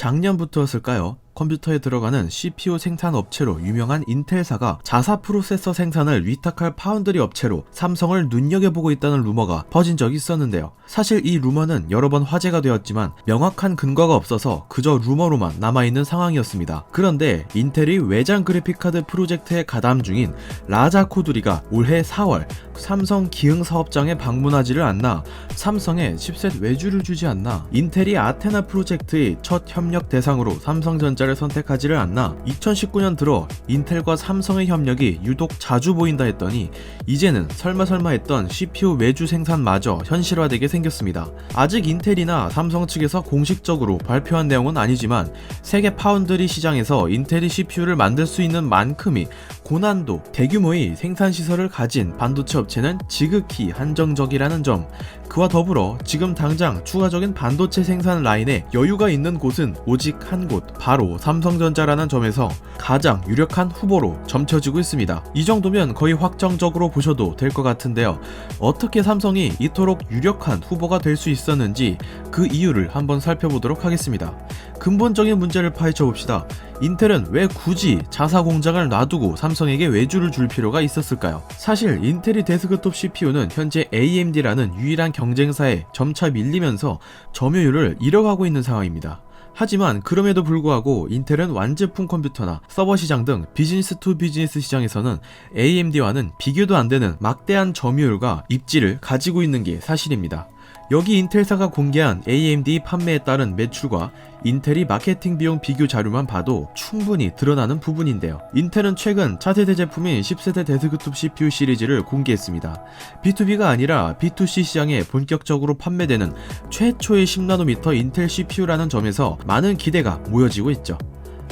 작년부터였을까요? 컴퓨터에 들어가는 CPU 생산 업체로 유명한 인텔사가 자사 프로세서 생산을 위탁할 파운드리 업체로 삼성을 눈여겨보고 있다는 루머가 퍼진 적이 있었는데요. 사실 이 루머는 여러 번 화제가 되었지만 명확한 근거가 없어서 그저 루머로만 남아있는 상황이었습니다. 그런데 인텔이 외장 그래픽카드 프로젝트에 가담 중인 라자 코두리가 올해 4월 삼성 기흥 사업장에 방문하지를 않나 삼성에 칩셋 외주를 주지 않나 인텔이 아테나 프로젝트의 첫 협력 대상으로 삼성전자 를 선택하지를 않나 2019년 들어 인텔과 삼성의 협력이 유독 자주 보인다 했더니 이제는 설마설마 했던 CPU 외주 생산마저 현실화되게 생겼습니다. 아직 인텔이나 삼성 측에서 공식적으로 발표한 내용은 아니지만 세계 파운드리 시장에서 인텔이 CPU를 만들 수 있는 만큼이 고난도, 대규모의 생산 시설을 가진 반도체 업체는 지극히 한정적이라는 점. 그와 더불어 지금 당장 추가적인 반도체 생산 라인에 여유가 있는 곳은 오직 한 곳, 바로 삼성전자라는 점에서 가장 유력한 후보로 점쳐지고 있습니다. 이 정도면 거의 확정적으로 보셔도 될 것 같은데요. 어떻게 삼성이 이토록 유력한 후보가 될 수 있었는지 그 이유를 한번 살펴보도록 하겠습니다. 근본적인 문제를 파헤쳐 봅시다. 인텔은 왜 굳이 자사 공장을 놔두고 삼성에게 외주를 줄 필요가 있었을까요? 사실 인텔이 데스크톱 CPU는 현재 AMD라는 유일한 경쟁사에 점차 밀리면서 점유율을 잃어가고 있는 상황입니다. 하지만 그럼에도 불구하고 인텔은 완제품 컴퓨터나 서버 시장 등 비즈니스 투 비즈니스 시장에서는 AMD와는 비교도 안 되는 막대한 점유율과 입지를 가지고 있는 게 사실입니다. 여기 인텔사가 공개한 AMD 판매에 따른 매출과 인텔이 마케팅 비용 비교 자료만 봐도 충분히 드러나는 부분인데요. 인텔은 최근 차세대 제품인 10세대 데스크톱 CPU 시리즈를 공개했습니다. B2B가 아니라 B2C 시장에 본격적으로 판매되는 최초의 10나노미터 인텔 CPU라는 점에서 많은 기대가 모여지고 있죠.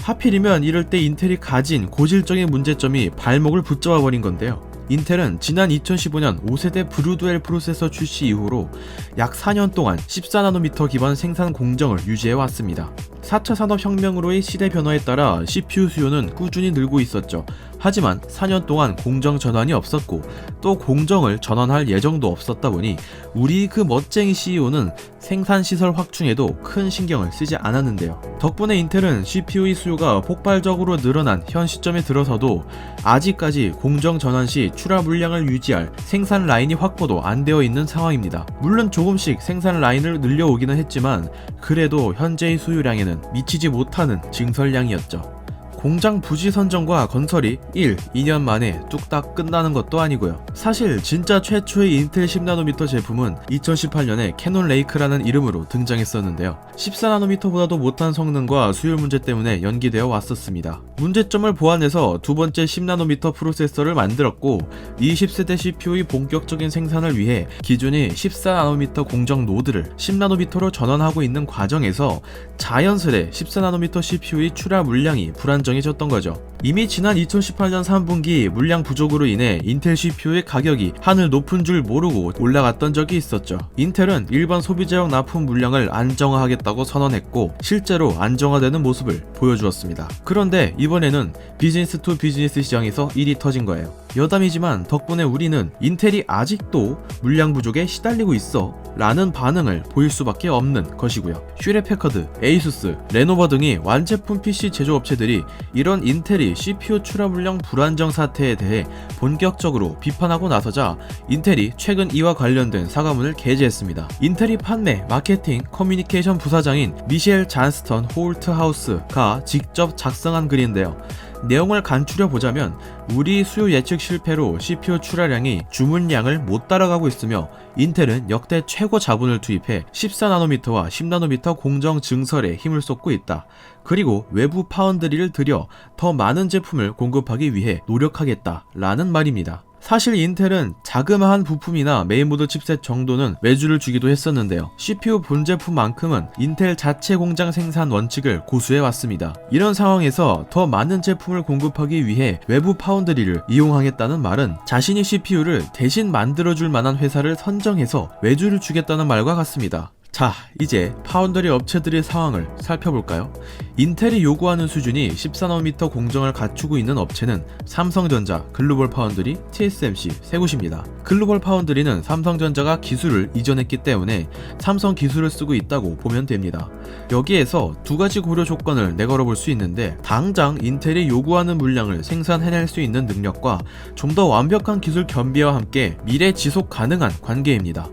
하필이면 이럴 때 인텔이 가진 고질적인 문제점이 발목을 붙잡아 버린 건데요. 인텔은 지난 2015년 5세대 브루드웰 프로세서 출시 이후로 약 4년 동안 14나노미터 기반 생산 공정을 유지해 왔습니다. 4차 산업혁명으로의 시대 변화에 따라 CPU 수요는 꾸준히 늘고 있었죠. 하지만 4년 동안 공정 전환이 없었고 또 공정을 전환할 예정도 없었다 보니 우리 그 멋쟁이 CEO는 생산 시설 확충에도 큰 신경을 쓰지 않았는데요. 덕분에 인텔은 CPU의 수요가 폭발적으로 늘어난 현 시점에 들어서도 아직까지 공정 전환 시 출하 물량을 유지할 생산 라인이 확보도 안 되어 있는 상황입니다. 물론 조금씩 생산 라인을 늘려오기는 했지만 그래도 현재의 수요량에는 미치지 못하는 증설량이었죠. 공장 부지 선정과 건설이 1, 2년 만에 뚝딱 끝나는 것도 아니고요. 사실 진짜 최초의 인텔 10나노미터 제품은 2018년에 캐논 레이크라는 이름으로 등장했었는데요. 14나노미터보다도 못한 성능과 수율 문제 때문에 연기되어 왔었습니다. 문제점을 보완해서 두 번째 10나노미터 프로세서를 만들었고 20세대 CPU의 본격적인 생산을 위해 기존의 14나노미터 공정 노드를 10나노미터로 전환하고 있는 과정에서 자연스레 14나노미터 CPU의 출하 물량이 불안 정해졌던 거죠. 이미 지난 2018년 3분기 물량 부족으로 인해 인텔 CPU의 가격이 하늘 높은 줄 모르고 올라갔던 적이 있었죠. 인텔은 일반 소비자용 납품 물량을 안정화하겠다고 선언했고 실제로 안정화되는 모습을 보여주었습니다. 그런데 이번에는 비즈니스 투 비즈니스 시장에서 일이 터진 거예요. 여담이지만 덕분에 우리는 인텔이 아직도 물량 부족에 시달리고 있어 라는 반응을 보일 수밖에 없는 것이고요. 슈레패커드, 에이수스, 레노버 등이 완제품 PC 제조업체들이 이런 인텔이 CPU 출하 물량 불안정 사태에 대해 본격적으로 비판하고 나서자 인텔이 최근 이와 관련된 사과문을 게재했습니다. 인텔이 판매, 마케팅, 커뮤니케이션 부사장인 미셸 잔스턴 홀트하우스가 직접 작성한 글인데요. 내용을 간추려 보자면 우리 수요 예측 실패로 CPU 출하량이 주문량을 못 따라가고 있으며 인텔은 역대 최고 자본을 투입해 14나노미터와 10나노미터 공정 증설에 힘을 쏟고 있다. 그리고 외부 파운드리를 들여 더 많은 제품을 공급하기 위해 노력하겠다. 라는 말입니다. 사실 인텔은 자그마한 부품이나 메인보드 칩셋 정도는 외주를 주기도 했었는데요. CPU 본 제품만큼은 인텔 자체 공장 생산 원칙을 고수해 왔습니다. 이런 상황에서 더 많은 제품을 공급하기 위해 외부 파운드리를 이용하겠다는 말은 자신이 CPU를 대신 만들어줄 만한 회사를 선정해서 외주를 주겠다는 말과 같습니다. 자, 이제 파운드리 업체들의 상황을 살펴볼까요? 인텔이 요구하는 수준이 14나노미터 공정을 갖추고 있는 업체는 삼성전자, 글로벌 파운드리, TSMC 세 곳입니다. 글로벌 파운드리는 삼성전자가 기술을 이전했기 때문에 삼성 기술을 쓰고 있다고 보면 됩니다. 여기에서 두 가지 고려 조건을 내걸어 볼 수 있는데 당장 인텔이 요구하는 물량을 생산해낼 수 있는 능력과 좀 더 완벽한 기술 겸비와 함께 미래 지속 가능한 관계입니다.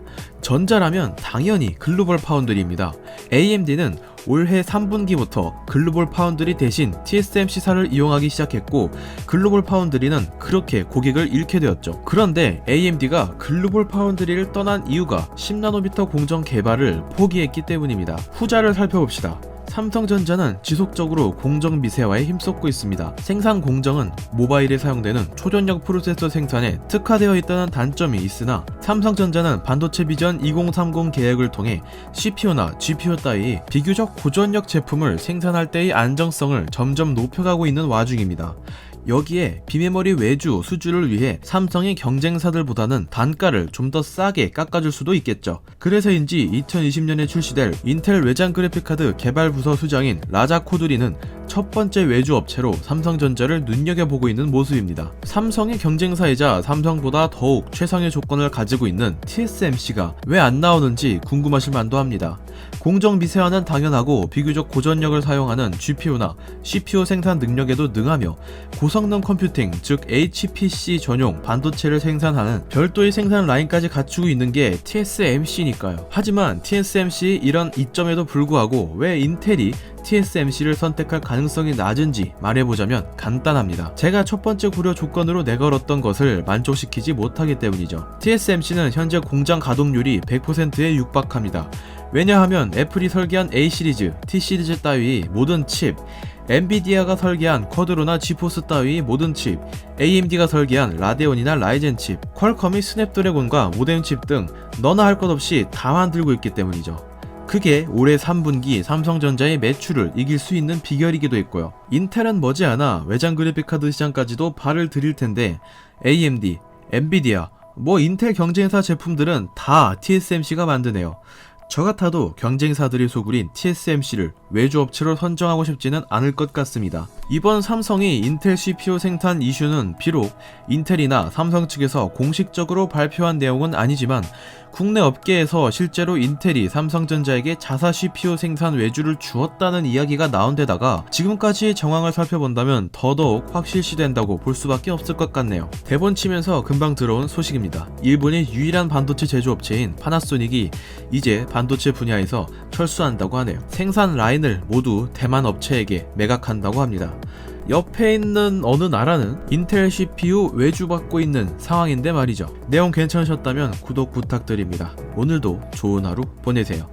전자라면 당연히 글로벌 파운드리입니다. AMD는 올해 3분기부터 글로벌 파운드리 대신 TSMC사를 이용하기 시작했고 글로벌 파운드리는 그렇게 고객을 잃게 되었죠. 그런데 AMD가 글로벌 파운드리를 떠난 이유가 10나노미터 공정 개발을 포기했기 때문입니다. 후자를 살펴봅시다. 삼성전자는 지속적으로 공정 미세화에 힘쏟고 있습니다. 생산 공정은 모바일에 사용되는 초전력 프로세서 생산에 특화되어 있다는 단점이 있으나 삼성전자는 반도체 비전 2030 계획을 통해 CPU나 GPU 따위 비교적 고전력 제품을 생산할 때의 안정성을 점점 높여가고 있는 와중입니다. 여기에 비메모리 외주 수주를 위해 삼성의 경쟁사들보다는 단가를 좀 더 싸게 깎아줄 수도 있겠죠. 그래서인지 2020년에 출시될 인텔 외장 그래픽카드 개발 부서 수장인 라자 코드리는 첫 번째 외주 업체로 삼성전자를 눈여겨보고 있는 모습입니다. 삼성의 경쟁사이자 삼성보다 더욱 최상의 조건을 가지고 있는 TSMC가 왜 안 나오는지 궁금하실 만도 합니다. 공정 미세화는 당연하고 비교적 고전력을 사용하는 GPU나 CPU 생산 능력에도 능하며 고성능 컴퓨팅, 즉 HPC 전용 반도체를 생산하는 별도의 생산 라인까지 갖추고 있는 게 TSMC니까요. 하지만 TSMC 이런 이점에도 불구하고 왜 인텔이 TSMC를 선택할 가능성이 낮은지 말해보자면 간단합니다. 제가 첫 번째 고려 조건으로 내걸었던 것을 만족시키지 못하기 때문이죠. TSMC는 현재 공장 가동률이 100%에 육박합니다. 왜냐하면 애플이 설계한 A 시리즈, T 시리즈 따위 모든 칩, 엔비디아가 설계한 쿼드로나 지포스 따위 모든 칩, AMD가 설계한 라데온이나 라이젠 칩, 퀄컴이 스냅드래곤과 모뎀 칩 등 너나 할 것 없이 다 만들고 있기 때문이죠. 그게 올해 3분기 삼성전자의 매출을 이길 수 있는 비결이기도 했고요. 인텔은 머지않아 외장 그래픽카드 시장까지도 발을 들일 텐데 AMD, 엔비디아, 뭐 인텔 경쟁사 제품들은 다 TSMC가 만드네요. 저 같아도 경쟁사들이 소굴인 TSMC를 외주업체로 선정하고 싶지는 않을 것 같습니다. 이번 삼성이 인텔 CPU 생산 이슈는 비록 인텔이나 삼성 측에서 공식적으로 발표한 내용은 아니지만 국내 업계에서 실제로 인텔이 삼성전자에게 자사 CPU 생산 외주를 주었다는 이야기가 나온 데다가 지금까지의 정황을 살펴본다면 더더욱 확실시된다고 볼 수밖에 없을 것 같네요. 대본 치면서 금방 들어온 소식입니다. 일본의 유일한 반도체 제조업체인 파나소닉이 이제 반도체 분야에서 철수한다고 하네요. 생산 라인을 모두 대만 업체에게 매각한다고 합니다. 옆에 있는 어느 나라는 인텔 CPU 외주받고 있는 상황인데 말이죠. 내용 괜찮으셨다면 구독 부탁드립니다. 오늘도 좋은 하루 보내세요.